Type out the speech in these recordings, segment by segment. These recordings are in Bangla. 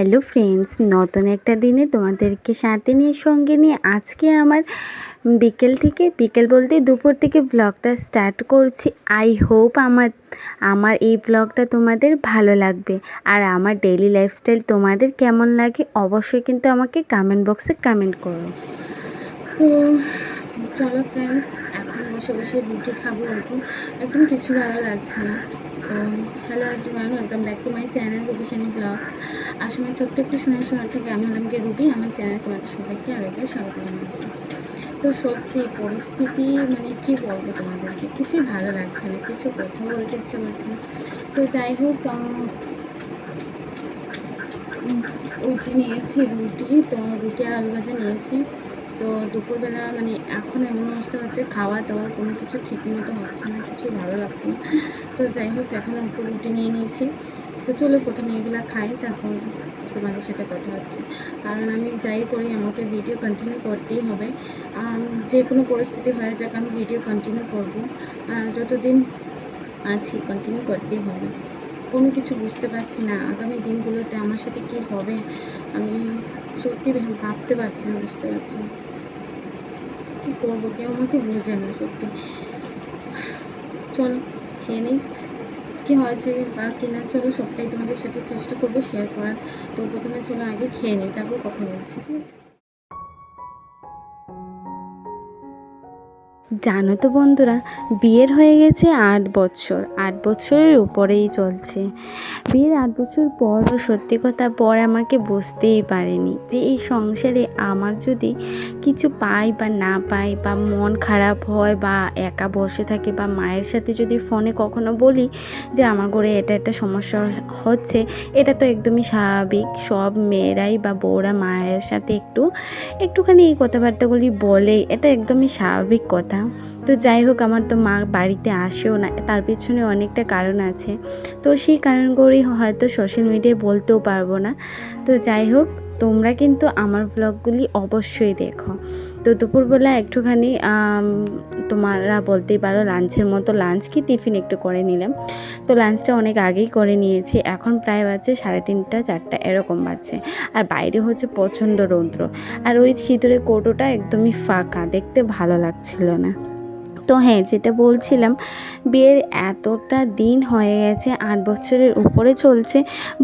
হ্যালো ফ্রেন্ডস, নতুন একটা দিনে তোমাদেরকে সাথে নিয়ে, সঙ্গে নিয়ে আজকে আমার বিকেল থেকে, বিকেল বলতে দুপুর থেকে ব্লগটা স্টার্ট করছি। আই হোপ আমার আমার এই ব্লগটা তোমাদের ভালো লাগবে। আর আমার ডেইলি লাইফস্টাইল তোমাদের কেমন লাগে অবশ্যই কিন্তু আমাকে কমেন্ট বক্সে কমেন্ট করো। তো চলো ফ্রেন্ডস বসে বসে রুটি খাব আর কি একদম কিছু ভালো লাগছে না। তো hello everyone welcome back to my channel Rubishani blogs আসামের ছোট্ট একটু শোনার শোনার থেকে আমি হলাম গিয়ে রুবি আমার চ্যানেল তোমাদের সবাইকে আরেকবার স্বাগত জানাচ্ছি। তো সত্যি পরিস্থিতি মানে কি বলব তোমাদেরকে, কিছুই ভালো লাগছে না, কিছু কথা বলতে ইচ্ছে করছে না। তো যাই হোক ওই যে নিয়েছি রুটি, তো রুটি আর আলু ভাজা নিয়েছি। তো দুপুরবেলা মানে এখন এমন অবস্থা হচ্ছে খাওয়া দাওয়ার কোনো কিছু ঠিক মতো হচ্ছে না, কিছু ভালো লাগছে না। তো যাই হোক, এখন একটু রুটি নিয়ে নিয়েছি। তো চলো প্রথমে এগুলো খাই, তারপর তোমাদের সাথে কথা হচ্ছে। কারণ আমি যাই করি, আমাকে ভিডিও কন্টিনিউ করতেই হবে। যে কোনো পরিস্থিতি হয়ে যাক, আমি ভিডিও কন্টিনিউ করব। যতদিন আছি কন্টিনিউ করতেই হবে। কোনো কিছু বুঝতে পারছি না, আগামী দিনগুলোতে আমার সাথে কী হবে, আমি সত্যি ভাবতে পারছি না, বুঝতে পারছি না। কী করব? কেউ আমাকে বোঝে না সত্যি। চলো, খেয়ে নিই। কী হয়েছে বা কেনার চলো সবটাই তোমাদের সাথে চেষ্টা করব শেয়ার করার। তো প্রথমে চলো আগে খেয়ে নিই, তারপর কথা বলছি, ঠিক আছে? জানো তো বন্ধুরা, বিয়ের হয়ে গেছে আট বছর। আট বছরের উপরেই চলছে। বিয়ের আট বছর পরও সত্যি কথা পর আমাকে বুঝতেই পারেনি যে এই সংসারে আমার যদি কিছু পাই বা না পাই বা মন খারাপ হয় বা একা বসে থাকে বা মায়ের সাথে যদি ফোনে কখনো বলি যে আমার ঘরে এটা একটা সমস্যা হচ্ছে, এটা তো একদমই স্বাভাবিক। সব মেয়েরাই বা বউরা মায়ের সাথে একটু, একটুখানি এই কথাবার্তাগুলি বলে, এটা একদমই স্বাভাবিক কথা। তো যাই হোক, আমার তো মা বাড়িতে আসেও না। তার পিছনে অনেকটা কারণ আছে। তো সেই কারণগুলি হয়তো সোশ্যাল মিডিয়ায় বলতেও পারব না। তো যাই হোক তোমরা কিন্তু আমার ব্লগগুলি অবশ্যই দেখো। তো দুপুরবেলা একটুখানি তোমারা বলতেই পারো লাঞ্চের মতো লাঞ্চ কি টিফিন একটু করে নিলাম। তো লাঞ্চটা অনেক আগেই করে নিয়েছি, এখন প্রায় বাজছে সাড়ে তিনটা, চারটা, এরকম বাজছে। আর বাইরে হচ্ছে প্রচণ্ড রৌদ্র। আর ওই শীতের কৌটোটা একদমই ফাঁকা, দেখতে ভালো লাগছিল না। তো হ্যাঁ যেটা বলছিলাম, বিয়ের এতটা দিন হয়ে গেছে, আট বছরের উপরে চলছে,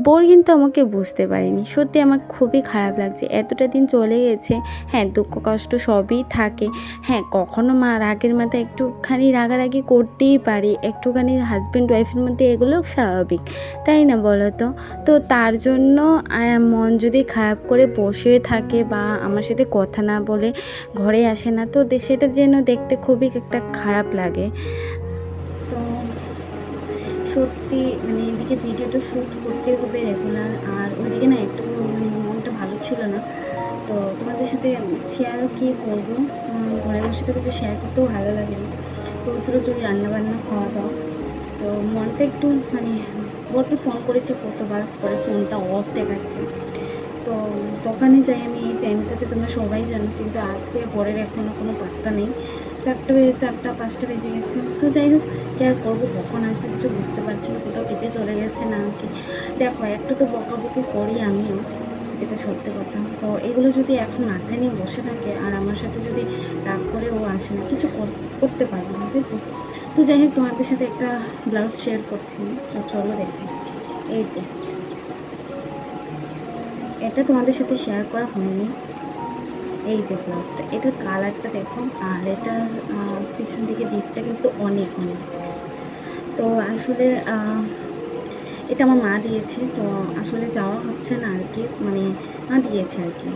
বোর কিন্তু আমাকে বুঝতে পারিনি। সত্যি আমার খুবই খারাপ লাগছে। এতটা দিন চলে গেছে হ্যাঁ দুঃখ কষ্ট সবই থাকে। হ্যাঁ কখনো মা রাগের মাথায় একটুখানি রাগারাগি করতেই পারি, একটুখানি হাজব্যান্ড ওয়াইফের মধ্যে এগুলো স্বাভাবিক, তাই না বলো তো? তো তার জন্য মন যদি খারাপ করে বসে থাকে বা আমার সাথে কথা না বলে, ঘরে আসে না, তো সেটা যেন দেখতে খুবই একটা খারাপ লাগে। তো সত্যি মানে এদিকে ভিডিওটা শ্যুট করতে হবে রেগুলার আর ওইদিকে না একটু মানে মনটা ভালো ছিল না। তো তোমাদের সাথে শেয়ার কী করব? ঘরে বসে তো কিছু শেয়ার করতেও ভালো লাগে না। রোজ ওই রান্নাবান্না খাওয়া দাওয়া। তো মনটা একটু মানে বরকে ফোন করেছে কতবার পরে ফোনটা অফ দেখাচ্ছে। তো দোকানে যাই আমি এই টাইমটাতে তোমরা সবাই জানো, কিন্তু আজকে পরের এখনও কোনো পাত্তা নেই। চারটে বেজে, চারটা, পাঁচটা বেজে গেছে। তো যাই হোক, কী আর করব, কখন আসবে কিছু বুঝতে পারছি না, কোথাও টিপে চলে গেছে না কি। দেখো, একটু তো বকাবকি করি আমিও, যেটা সত্যি কথা। তো এগুলো যদি এখন মাথায় নিয়ে বসে থাকে, আর আমার সাথে যদি রাগ করে ও আসে না, কিছু কর- করতে পারবে না, তাই তো? তো যাই হোক, তোমাদের সাথে একটা ব্লাউজ শেয়ার করছি। চলো দেখো। এই যে, এটা তোমাদের সাথে শেয়ার করা হয়নি। এই যে ব্লাউজটা, এটার কালারটা দেখো, আর এটার পিছন দিকে ডিপটা কিন্তু অনেক অনেক। তো আসলে এটা আমার মা দিয়েছে, তো আসলে যাওয়া হচ্ছে না আর কি মানে মা দিয়েছে আর কি।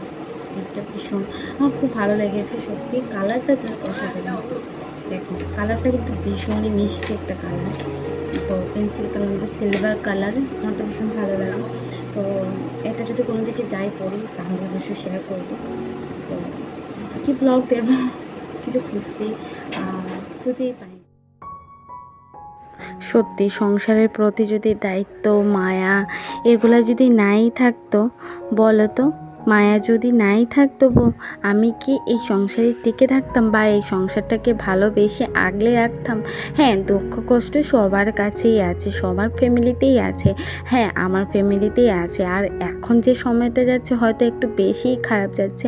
এটা ভীষণ, আমার খুব ভালো লেগেছে সত্যি, কালারটা জাস্ট অসাধারণ। দেখো, কালারটা কিন্তু ভীষণই মিষ্টি একটা কালার। তো পেন্সিল কালার মধ্যে সিলভার কালার আমার তো ভীষণ ভালো লাগে। তো এটা যদি কোনো দিকে যাই পড়ি, তাহলে অবশ্যই শেয়ার করব। কি ব্লগ দেব? কিছু খুঁজতে খুঁজেই পাই। সত্যি, সংসারের প্রতি যদি দায়িত্ব, মায়া, এগুলো যদি নাই থাকতো, বলো তো? মায়া যদি নাই থাকতো আমি কি এই সংসারে টিকে থাকতাম বা এই সংসারটাকে ভালোবেসে আগলে রাখতাম? হ্যাঁ দুঃখ কষ্ট সবার কাছেই আছে, সবার ফ্যামিলিতেই আছে। হ্যাঁ আমার ফ্যামিলিতেই আছে। আর এখন যে সময়টা যাচ্ছে, হয়তো একটু বেশিই খারাপ যাচ্ছে।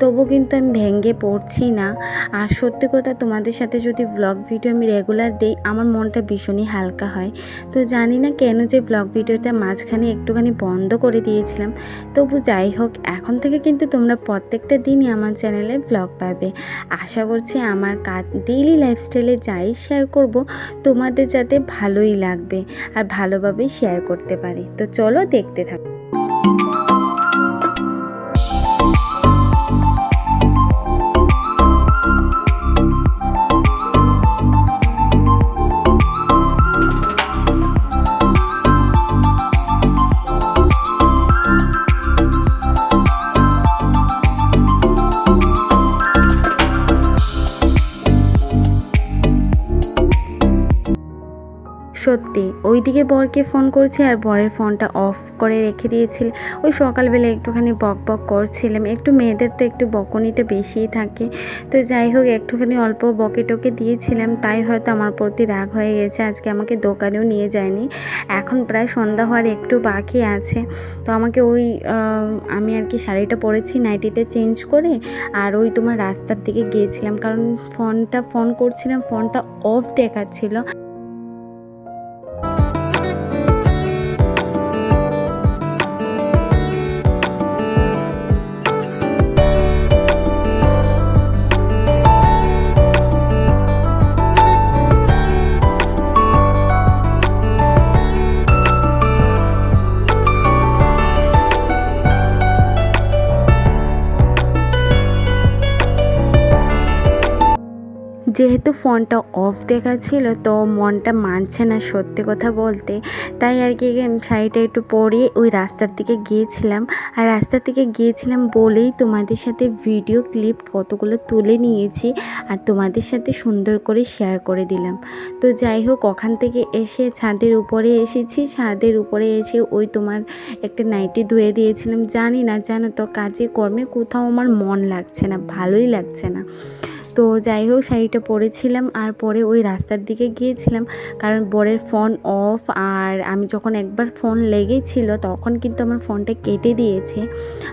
তবু কিন্তু আমি ভেঙে পড়ছি না। আর সত্যি কথা, তোমাদের সাথে যদি ব্লগ ভিডিও আমি রেগুলার দিই, আমার মনটা ভীষণই হালকা হয়। তো জানি না কেন যে ব্লগ ভিডিওটা মাঝখানে একটুখানি বন্ধ করে দিয়েছিলাম। তবু যাই হোক এখন থেকে কিন্তু তোমরা প্রত্যেকটা দিনই আমার চ্যানেলে ব্লগ পাবে। আশা করছি আমার কাজ ডেইলি লাইফস্টাইলে যাই শেয়ার করব, তোমাদের যাতে ভালোই লাগবে আর ভালোভাবেই শেয়ার করতে পারি। তো চলো দেখতে থাকো সত্যি। ওইদিকে বরকে ফোন করছি আর বরের ফোনটা অফ করে রেখে দিয়েছিল। ওই সকালবেলা একটুখানি বক বক করছিলাম। একটু মেয়েদের তো একটু বকনিটা বেশিই থাকে। তো যাই হোক, একটুখানি অল্প বকে টকে দিয়েছিলাম। তাই হয়তো আমার প্রতি রাগ হয়ে গেছে। আজকে আমাকে দোকানেও নিয়ে যায়নি। এখন প্রায় সন্ধ্যা হওয়ার একটু বাকি আছে। তো আমাকে ওই আমি আর কি শাড়িটা পরেছি নাইটিটা চেঞ্জ করে আর ওই তোমার রাস্তার দিকে গিয়েছিলাম। কারণ ফোনটা, ফোন করছিলাম, ফোনটা অফ দেখাচ্ছিল। যেহেতু ফোনটা অফ দেখাচ্ছিল তো মনটা মানছে না সত্যি কথা বলতে। তাই আর কি শাড়িটা একটু পরিয়ে ওই রাস্তার দিকে গিয়েছিলাম। আর রাস্তার দিকে গিয়েছিলাম বলেই তোমাদের সাথে ভিডিও ক্লিপ কতগুলো তুলে নিয়েছি আর তোমাদের সাথে সুন্দর করে শেয়ার করে দিলাম। তো যাই হোক, ওখান থেকে এসে ছাদের উপরে এসেছি। ছাদের উপরে এসে ওই তোমার একটা নাইটি ধুয়ে দিয়েছিলাম। জানি না, জানো তো, কাজে কর্মে কোথাও আমার মন লাগছে না, ভালোই লাগছে না। তো যাই হোক, শাড়িটা পরেছিলাম আর পরে ওই রাস্তার দিকে গিয়েছিলাম। কারণ বরের ফোন অফ আর আমি যখন একবার ফোন লেগেছিল তখন কিন্তু আমার ফোনটা কেটে দিয়েছে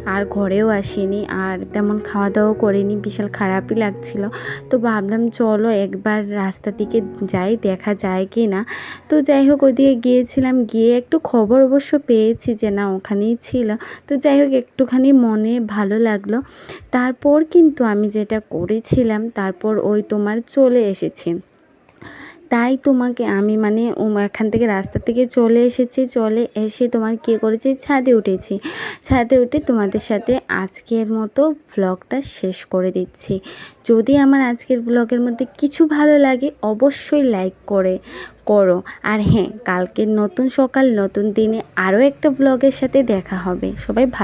আর ঘরেও আসিনি আর তেমন খাওয়া দাওয়া করিনি, বিশাল খারাপই লাগছিল। তো ভাবলাম চলো একবার রাস্তার দিকে যাই, দেখা যায় কি না। তো যাই হোক, ওদিকে গিয়েছিলাম, গিয়ে একটু খবর অবশ্য পেয়েছি যে না, ওখানেই ছিল। তো যাই হোক, একটুখানি মনে ভালো লাগল। তারপর কিন্তু আমি যেটা করেছিলাম তারপর ওই তোমার চলে এসেছে। তাই তোমাকে আমি মানে এখান থেকে রাস্তা থেকে চলে এসেছি, চলে এসে তোমার কী করেছি? ছাদে উঠেছি। ছাদে উঠে তোমাদের সাথে আজকের মতো ভ্লগটা শেষ করে দিচ্ছি। যদি আমার আজকের ব্লগের মধ্যে কিছু ভালো লাগে, অবশ্যই লাইক করে, করো। আর হ্যাঁ কালকের নতুন সকাল, নতুন দিনে আরও একটা ব্লগের সাথে দেখা হবে। সবাই ভালো